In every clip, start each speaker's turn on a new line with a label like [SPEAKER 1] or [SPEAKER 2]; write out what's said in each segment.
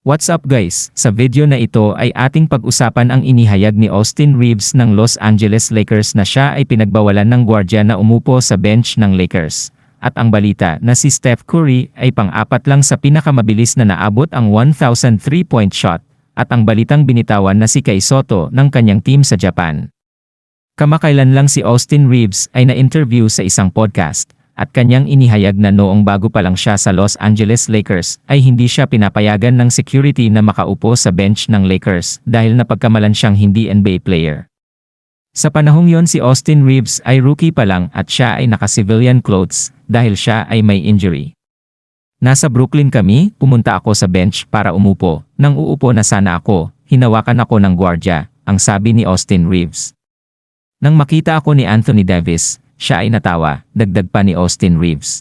[SPEAKER 1] What's up guys? Sa video na ito ay ating pag-usapan ang inihayag ni Austin Reeves ng Los Angeles Lakers na siya ay pinagbawalan ng gwardya na umupo sa bench ng Lakers. At ang balita na si Steph Curry ay pang-apat lang sa pinakamabilis na naabot ang 1,000 3-point shot. At ang balitang binitawan na si Kai Soto ng kanyang team sa Japan. Kamakailan lang si Austin Reeves ay na-interview sa isang podcast at kanyang inihayag na noong bago pa lang siya sa Los Angeles Lakers ay hindi siya pinapayagan ng security na makaupo sa bench ng Lakers dahil napagkamalan siyang hindi NBA player. Sa panahong yon si Austin Reeves ay rookie pa lang at siya ay naka-civilian clothes dahil siya ay may injury. Nasa Brooklyn kami, pumunta ako sa bench para umupo. Nang uupo na sana ako, hinawakan ako ng gwardya, ang sabi ni Austin Reeves. Nang makita ako ni Anthony Davis, siya ay natawa, dagdag pa ni Austin Reeves.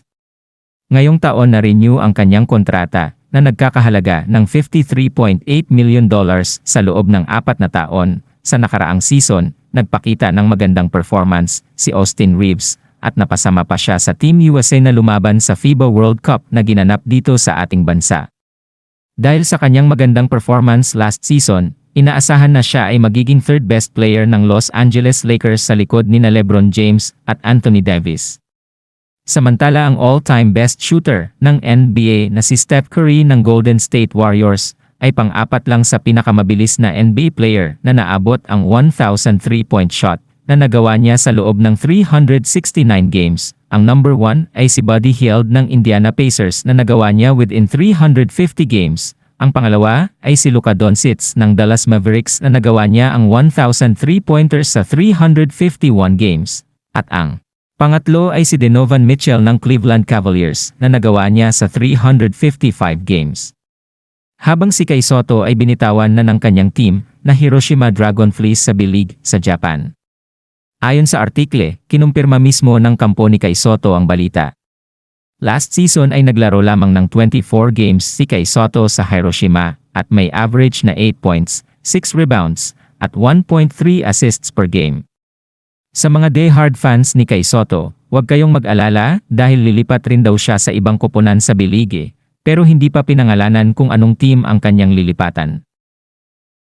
[SPEAKER 1] Ngayong taon na-renew ang kanyang kontrata na nagkakahalaga ng $53.8 million dollars sa loob ng apat na taon. Sa nakaraang season, nagpakita ng magandang performance si Austin Reeves at napasama pa siya sa Team USA na lumaban sa FIBA World Cup na ginanap dito sa ating bansa. Dahil sa kanyang magandang performance last season, inaasahan na siya ay magiging third best player ng Los Angeles Lakers sa likod ni na LeBron James at Anthony Davis. Samantala ang all-time best shooter ng NBA na si Steph Curry ng Golden State Warriors ay pang-apat lang sa pinakamabilis na NBA player na naabot ang 1,000 3-point shot na nagawa niya sa loob ng 369 games. Ang number 1 ay si Buddy Hield ng Indiana Pacers na nagawa niya within 350 games. Ang pangalawa ay si Luka Doncic ng Dallas Mavericks na nagawa niya ang 1,000 3-pointers sa 351 games. At ang pangatlo ay si Donovan Mitchell ng Cleveland Cavaliers na nagawa niya sa 355 games. Habang si Kai Soto ay binitawan na ng kanyang team na Hiroshima Dragonflies sa B-League sa Japan. Ayon sa artikle, kinumpirma mismo ng kampo ni Kai Soto ang balita. Last season ay naglaro lamang ng 24 games si Kai Soto sa Hiroshima at may average na 8 points, 6 rebounds, at 1.3 assists per game. Sa mga die-hard fans ni Kai Soto, huwag kayong mag-alala dahil lilipat rin daw siya sa ibang koponan sa Bilige, pero hindi pa pinangalanan kung anong team ang kanyang lilipatan.